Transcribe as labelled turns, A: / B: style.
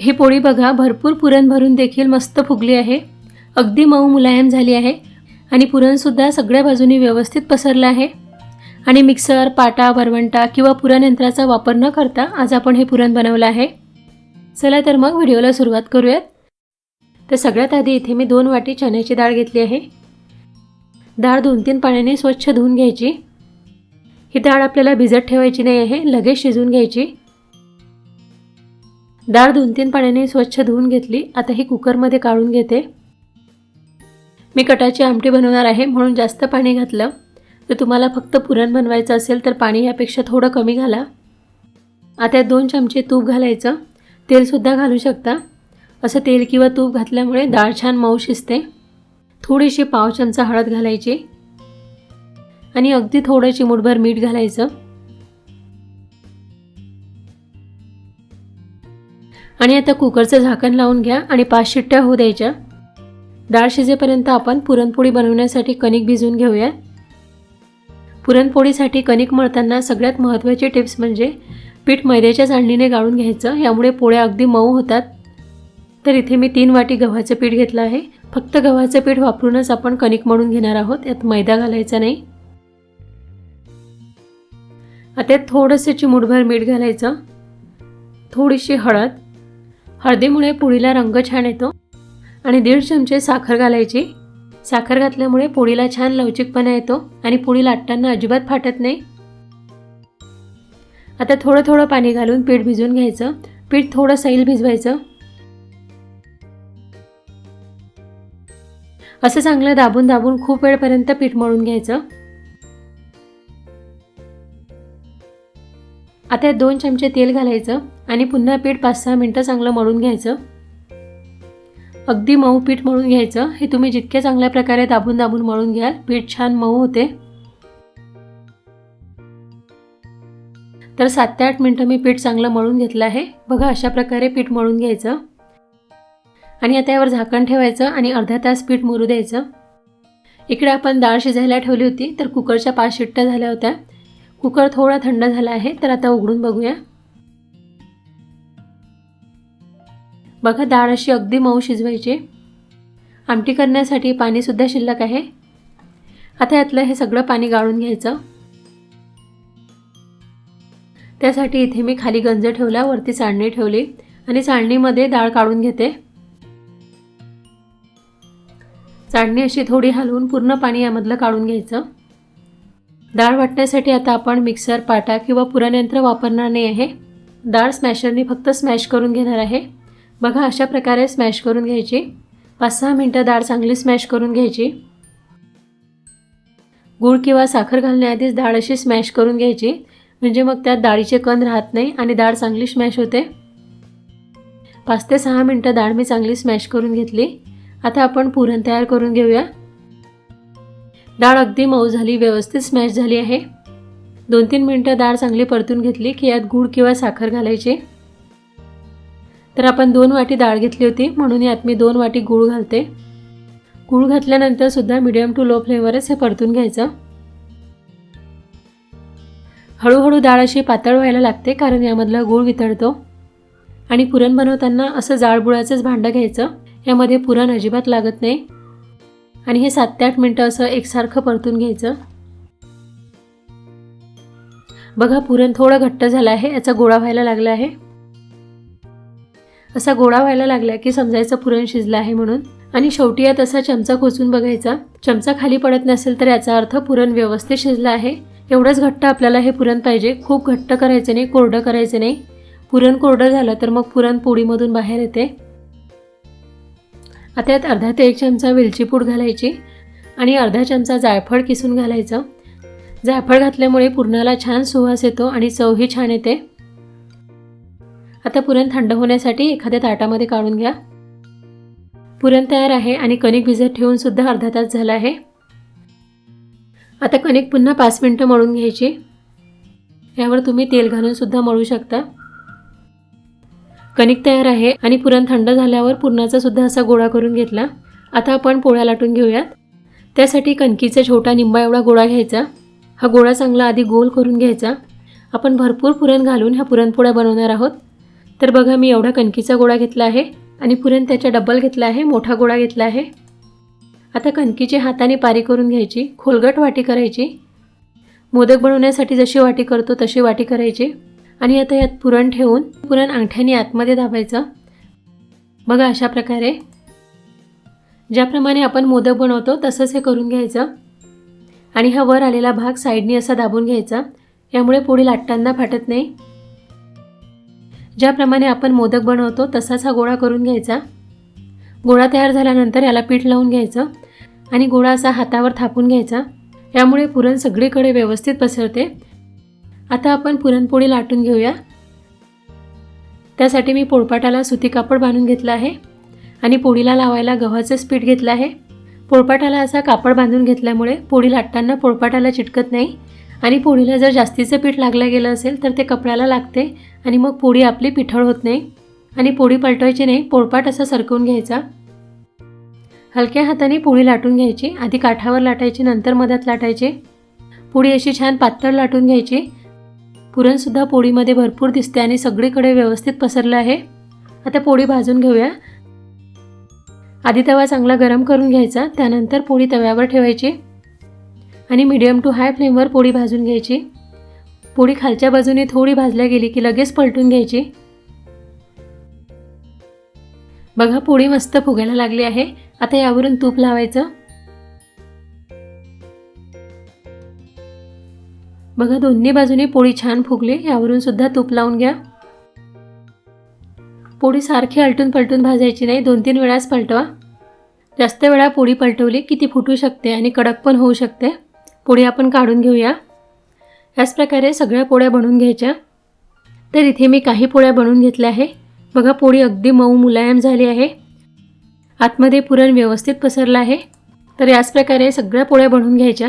A: ही पोळी बघा भरपूर पुरण भरून देखील मस्त फुगली आहे. अगदी मऊ मुलायम झाली आहे आणि पुरणसुद्धा सगळ्या बाजूनी व्यवस्थित पसरलं आहे. आणि मिक्सर पाटा वरवंटा किंवा पुरण यंत्राचा वापर न करता आज आपण हे पुरण बनवलं आहे. चला तर मग व्हिडिओला सुरुवात करूयात. तर सगळ्यात आधी इथे मी दोन वाटी चण्याची डाळ घेतली आहे. डाळ दोन तीन पाण्याने स्वच्छ धुवून घ्यायची. ही डाळ आपल्याला भिजत ठेवायची नाही आहे लगेच शिजवून घ्यायची. डाळ दोन तीन पाण्याने स्वच्छ धुवून घेतली. आता ही कुकरमध्ये काढून घेते. मी कटाची आमटी बनवणार आहे म्हणून जास्त पाणी घातलं. तर तुम्हाला फक्त पुरण बनवायचं असेल तर पाणी यापेक्षा थोडं कमी घाला. आता दोन चमचे तूप घालायचं. तेलसुद्धा घालू शकता. असं तेल किंवा तूप घातल्यामुळे डाळ छान मऊ शिजते. थोडीशी पाव चमचा हळद घालायची. आणि अगदी थोडं चिमूटभर मीठ घालायचं. आणि आता कुकरचं झाकण लावून घ्या आणि पाच शिट्ट्या होऊ द्यायच्या. डाळ शिजेपर्यंत आपण पुरणपोळी बनवण्यासाठी कणिक भिजवून घेऊया. पुरणपोळीसाठी कणिक मळताना सगळ्यात महत्त्वाची टिप्स म्हणजे पीठ मैद्याच्या चाळणीने गाळून घ्यायचं यामुळे पोळ्या अगदी मऊ होतात. तर इथे मी तीन वाटी गव्हाचं पीठ घेतलं आहे. फक्त गव्हाचं पीठ वापरूनच आपण कणिक मळून घेणार आहोत यात मैदा घालायचा नाही. आता थोडंसं चिमूटभर मीठ घालायचं. थोडीशी हळद हळदीमुळे पोळीला रंग छान येतो आणि दीड चमचे साखर घालायची. साखर घातल्यामुळे पोळीला छान लवचिकपणा येतो आणि पोळी लाटताना अजिबात फाटत नाही. आता थोडं थोडं पाणी घालून पीठ भिजवून घ्यायचं. पीठ थोडं सैल भिजवायचं. असं चांगलं दाबून दाबून खूप वेळपर्यंत पीठ मळून घ्यायचं. आता दोन चमचे तेल घालायचं आणि पुन्हा पीठ पाच सहा मिनटं चांगलं मळून घ्यायचं. अगदी मऊ पीठ मळून घ्यायचं. हे तुम्ही जितक्या चांगल्या प्रकारे दाबून दाबून मळून घ्याल. पीठ छान मऊ होते. तर सात ते आठ मिनटं मी पीठ चांगलं मळून घेतलं आहे. बघा अशा प्रकारे पीठ मळून घ्यायचं. आणि आता यावर झाकण ठेवायचं आणि अर्धा तास पीठ मुरू द्यायचं. इकडे आपण डाळ शिजायला ठेवली होती तर कुकरच्या पाच शिट्ट्या झाल्या होत्या. कुकर थोडा थंड झाला आहे तर आता उघडून बघूया. बघा डाळ अशी अगदी मऊ शिजवायची. आमटी करण्यासाठी पाणीसुद्धा शिल्लक आहे. आता यातलं हे सगळं पाणी गाळून घ्यायचं. त्यासाठी इथे मी खाली गंज ठेवला वरती चाळणी ठेवली आणि चाळणीमध्ये डाळ काढून घेते. चाळणी अशी थोडी हलवून पूर्ण पाणी यामधलं काढून घ्यायचं. डाळ वाटण्यासाठी आता आपण मिक्सर पाटा किंवा पुरणयंत्र वापरणार नाही आहे. डाळ स्मॅशरने फक्त स्मॅश करून घेणार आहे. बघा अशा प्रकारे स्मॅश करून घ्यायची. पाच सहा मिनटं डाळ चांगली स्मॅश करून घ्यायची. गूळ किंवा साखर घालण्याआधीच डाळ अशी स्मॅश करून घ्यायची. म्हणजे मग त्यात डाळीचे कण राहत नाही आणि डाळ चांगली स्मॅश होते. पाच ते सहा मिनटं डाळ मी चांगली स्मॅश करून घेतली. आता आपण पुरण तयार करून घेऊया. डाळ अगदी मऊ झाली व्यवस्थित स्मॅश झाली आहे. दोन तीन मिनटं डाळ चांगली परतून घेतली की यात गूळ किंवा साखर घालायची. तर आपण दोन वाटी डाळ घेतली होती म्हणून यात मी दोन वाटी गूळ घालते. गूळ घातल्यानंतर सुद्धा मिडियम टू लो फ्लेमवरच हे परतून घ्यायचं. हळूहळू डाळ अशी पातळ व्हायला लागते कारण यामधला गूळ वितळतो. आणि पुरण बनवताना असं जाळबुळाचंच भांडं घ्यायचं. यामध्ये पुरण अजिबात लागत नाही. आणि हे सात ते आठ मिनटं असं एकसारखं परतून घ्यायचं. बघा पुरण थोडं घट्ट झालं आहे. याचा गोळा व्हायला लागला आहे. असा गोळा व्हायला लागला की समजायचं पुरण शिजलं आहे म्हणून. आणि शेवटी यात असा चमचा खोचून बघायचा. चमचा खाली पडत नसेल तर याचा अर्थ पुरण व्यवस्थित शिजलं आहे. एवढंच घट्ट आपल्याला हे पुरण पाहिजे. खूप घट्ट करायचं नाही कोरडं करायचं नाही. पुरण कोरडं झालं तर मग पुरण पोळीमधून बाहेर येते. आता यात अर्धा ते एक चमचा वेलची पूड घालायची आणि अर्धा चमचा जायफळ किसून घालायचं. जायफळ घातल्यामुळे पुरणाला छान सुवास येतो आणि चवही छान येते. आता पुरण थंड होण्यासाठी एखाद्या ताटामध्ये काढून घ्या. पुरण तयार आहे आणि कणिक भिजत ठेवून सुद्धा अर्धा तास झाला आहे. आता कणिक पुन्हा पाच मिनटं मळून घ्यायची. यावर तुम्ही तेल घालून सुद्धा मळू शकता. कणिक तयार आहे आणि पुरण थंड झाल्यावर पुरणाचा सुद्धा असा गोळा करून घेतला. आता आपण पोळ्या लाटून घेऊयात. त्यासाठी कणकीचा छोटा निंबा एवढा गोळा घ्यायचा. हा गोळा चांगला आधी गोल करून घ्यायचा. आपण भरपूर पुरण घालून ह्या पुरणपोळ्या बनवणार आहोत. तर बघा मी एवढा कणकीचा गोळा घेतला आहे आणि पुरण त्याच्या डबल घेतला आहे मोठा गोळा घेतला आहे. आता कणकीची हाताने पारी करून घ्यायची खोलगट वाटी करायची. मोदक बनवण्यासाठी जशी वाटी करतो तशी वाटी करायची. आणि आता यात पुरण ठेवून पुरण अंगठ्याने आतमध्ये दाबायचं. बघा अशा प्रकारे. ज्याप्रमाणे आपण मोदक बनवतो तसंच हे करून घ्यायचं. आणि हा वर आलेला भाग साईडनी असा दाबून घ्यायचा. यामुळे पुढील लाटताना फाटत नाही. ज्याप्रमाणे आपण मोदक बनवतो तसाच हा गोळा करून घ्यायचा. गोळा तयार झाल्यानंतर याला पीठ लावून घ्यायचं आणि गोळा असा हातावर थापून घ्यायचा. यामुळे पुरण सगळीकडे व्यवस्थित पसरते. आता आपण पुरणपोळी लाटून घेऊया. त्यासाठी मी पोळपाटाला सुती कापड बांधून घेतलं आहे आणि पोळीला लावायला गव्हाचंच पीठ घेतलं आहे. पोळपाटाला असा कापड बांधून घेतल्यामुळे पोळी लाटताना पोळपाटाला चिटकत नाही आणि पोळीला जर जास्तीचं पीठ लागलं गेलं असेल तर ते कपड्याला लागते आणि मग पोळी आपली पिठळ होत नाही. आणि पोळी पलटवायची नाही पोळपाट असा सरकवून घ्यायचा. हलक्या हाताने पोळी लाटून घ्यायची आधी काठावर लाटायची नंतर मधात लाटायची. पोळी अशी छान पातळ लाटून घ्यायची पुरणसुद्धा पोळीमध्ये भरपूर दिसते आणि सगळीकडे व्यवस्थित पसरलं आहे. आता पोळी भाजून घेऊया. आधी तवा चांगला गरम करून घ्यायचा त्यानंतर पोळी तव्यावर ठेवायची. आणि मिडियम टू हाय फ्लेमवर पोळी भाजून घ्यायची. पोळी खालच्या बाजूने थोडी भाजल्या गेली की लगेच पलटून घ्यायची. बघा पोळी मस्त फुगायला लागली आहे. आता यावरून तूप लावायचं. बघा दोन्ही बाजूने पोळी छान फुगली. यावरून सुद्धा तूप लावून घ्या. पोळी सारखी आलटून पलटून भाजायची नाही. दोन तीन वेळाच पलटवा. जास्त वेळा पोळी पलटवली की ती फुटू शकते आणि कडक पण होऊ शकते. पोळी आपण काढून घेऊया. याच प्रकारे सगळ्या पोळ्या बनवून घ्यायच्या. तर इथे मी काही पोळ्या बनवून घेतल्या आहे. बघा पोळी अगदी मऊ मुलायम झाली आहे. आतमध्ये पुरण व्यवस्थित पसरलं आहे. तर याच प्रकारे सगळ्या पोळ्या बनवून घ्यायच्या.